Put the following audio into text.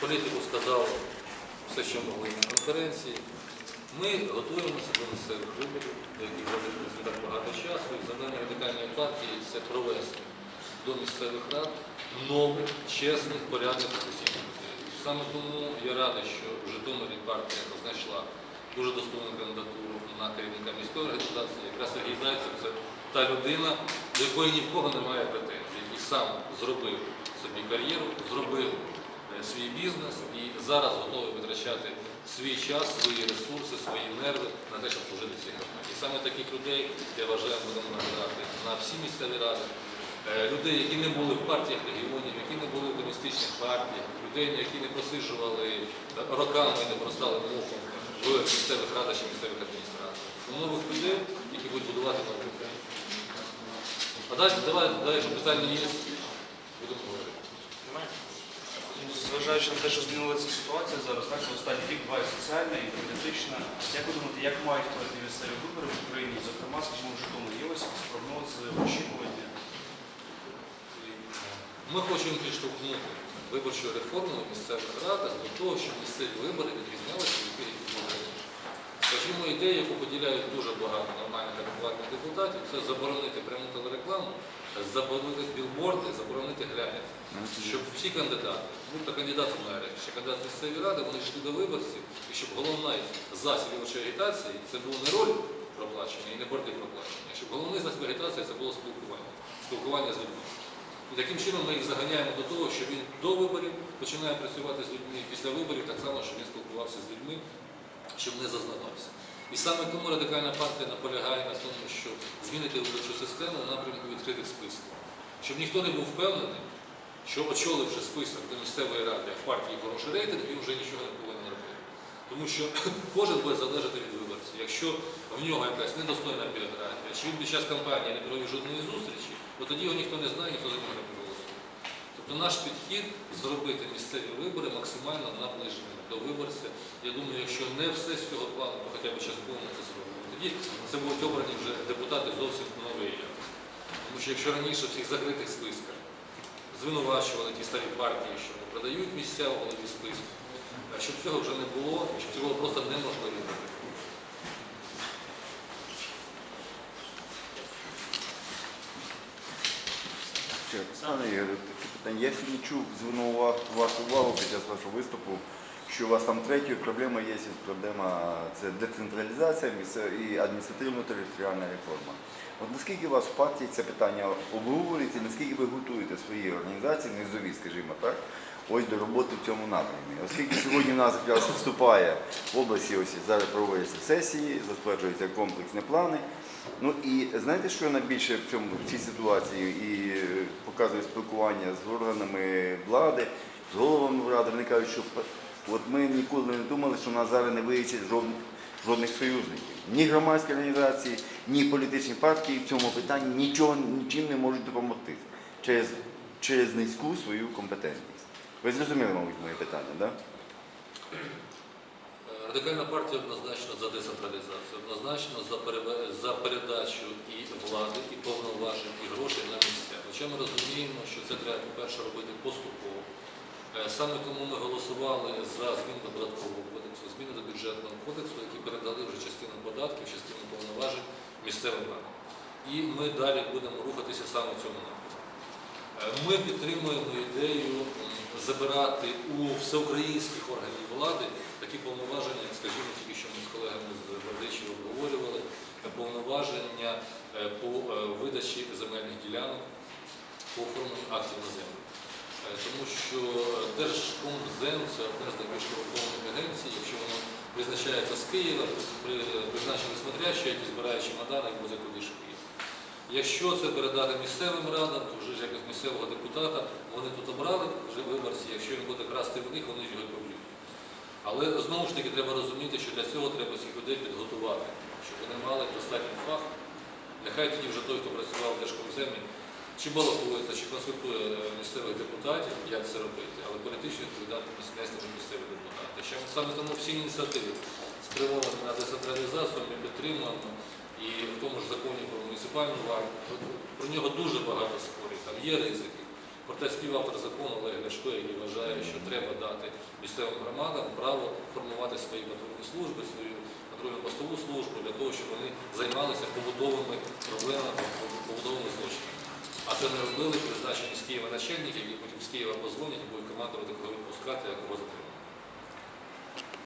політику сказав все, що могли на конференції. Ми готуємося до місцевих виборів, до яких не так багато часу. І завдання радикальної партії це провести до місцевих рад нових, чесних, порядних професійних людей. Саме тому я радий, що в Житомирі партія знайшла дуже достойну кандидатуру на керівника міської організації. Якраз Сергій Зайцев це та людина, до якої ні в кого немає претензій, який сам зробив собі кар'єру, зробив бізнес і зараз готовий витрачати свій час, свої ресурси, свої нерви на те, щоб служити цій громаді. І саме таких людей, я вважаю, будемо нагадати на всі місцеві ради. Е, Людей, які не були в партіях регіонів, які не були в комуністичних партіях, людей, які не просиджували е, роками і не простали мухом в місцевих радах чи місцевих адміністраціях. Нових людей, які будуть будувати нову Україну. А далі, давай, далі, якщо питання є, будемо говорити. Зважаючи на те, що змінилася ситуація зараз, так, за останній рік буває соціальна і політична. Як ви думаєте, як мають пройти місцеві вибори в Україні? Зокрема, скажімо, в Житомирі є ось прогнози, очікування? Ми хочемо підштовхнути виборчу реформу місцевих радах до того, щоб місцеві вибори відрізнялися від тих, були ідея, яку поділяють дуже багато нормальних адекватних депутатів, це заборонити пряму телерекламу, заборонити білборди, заборонити глянець. Щоб всі кандидати, будь-то кандидат в мери, чи кандидат в місцеві ради, вони йшли до виборців, і щоб головний засіб виборчої агітації це було не роль проплачення і не борди проплачення, щоб головний засіб агітації це було спілкування, спілкування з людьми. І таким чином ми їх заганяємо до того, що він до виборів починає працювати з людьми, після виборів так само, щоб він спілкувався з людьми, щоб не зазнавався. І саме тому радикальна партія наполягає на тому, що змінити виборчу систему в напрямку відкритих списків, щоб ніхто не був впевнений, що очоливши список до місцевої ради, а в партії хороший рейтинг, він вже нічого не повинен робити. Тому що кожен буде залежати від виборців. Якщо в нього якась недостойна біографія, чи він під час кампанії не провів жодної зустрічі, то тоді його ніхто не знає, ніхто не проголосує. Тобто наш підхід зробити місцеві вибори максимально наближеними до виборця. Я думаю, якщо не все з цього плану, то хоча б частково ми це зробимо. Тоді це будуть обрані вже депутати зовсім нової якості. Тому що якщо раніше в цих закритих списках звинувачували ті старі партії, що не продають місця у голові списку, а щоб цього вже не було, щоб було просто неможливо. Пане Ігоре, питання. Я сьогодні чув, звернув вашу увагу під час вашого виступу, що у вас там третьою проблема є, проблема це децентралізація і адміністративно-територіальна реформа. От наскільки у вас в партії це питання обговорюється, наскільки ви готуєте свої організації, низові, скажімо так, ось до роботи в цьому напрямі. Оскільки сьогодні в нас якраз вступає в області, ось зараз проводяться сесії, затверджуються комплексні плани. Ну і знаєте, що найбільше в цьому в цій ситуації і е, показує спілкування з органами влади, з головами влади. Вони кажуть, що от ми ніколи не думали, що в нас зараз не виявиться жодних, жодних союзників. Ні громадські організації, ні політичні партії в цьому питанні нічого нічим не можуть допомогти через, через низьку свою компетентність. Ви зрозуміли, мабуть, моє питання, так? Да? Радикальна партія однозначно за децентралізацію, однозначно за, передачу і влади, і повноважень, і грошей на місця. Хоча ми розуміємо, що це треба, по-перше, робити поступово. Е, Саме тому ми голосували за зміни до податкового кодексу, зміни до бюджетного кодексу, які передали вже частину податків, частину повноважень місцевим радам. І ми далі будемо рухатися саме в цьому напрямку. Е, Ми підтримуємо ідею забирати у всеукраїнських органів влади такі повноваження, як, скажімо, тільки що ми з колегами з Бердичі обговорювали, повноваження е, по е, видачі земельних ділянок, по оформленню актів на землю. Е, Тому що Держкомзем це одна з найбільш корумпованих агенцій, якщо воно призначається з Києва, то при призначенні смотрящі, які збирають чемодани і возять туди ж. Якщо це передати місцевим радам, то вже ж як місцевого депутата вони тут обрали вже виборці, якщо він буде красти в них, вони ж його. Але знову ж таки треба розуміти, що для цього треба цих людей підготувати, щоб вони мали достатній фах. Нехай тоді вже той, хто працював в Держкомземі, чи балотується, чи консультує е, місцевих депутатів, як це робити, але політичну відповідальність нести вже місцеві депутати. Ще саме тому всі ініціативи спрямовані на децентралізацію ми підтримуємо. І в тому ж законі про муніципальну варту про нього дуже багато спорів, там є ризики. Проте співавтор закону Олег Ляшко, який вважає, що треба дати місцевим громадам право формувати свої патрульні служби, свою патрульну постову службу для того, щоб вони займалися побудовими проблемами, побудовими злочинами. А це не робили призначені з Києва начальники, які потім з Києва позвонять і будуть командувати, коли випускати, а кого затримати.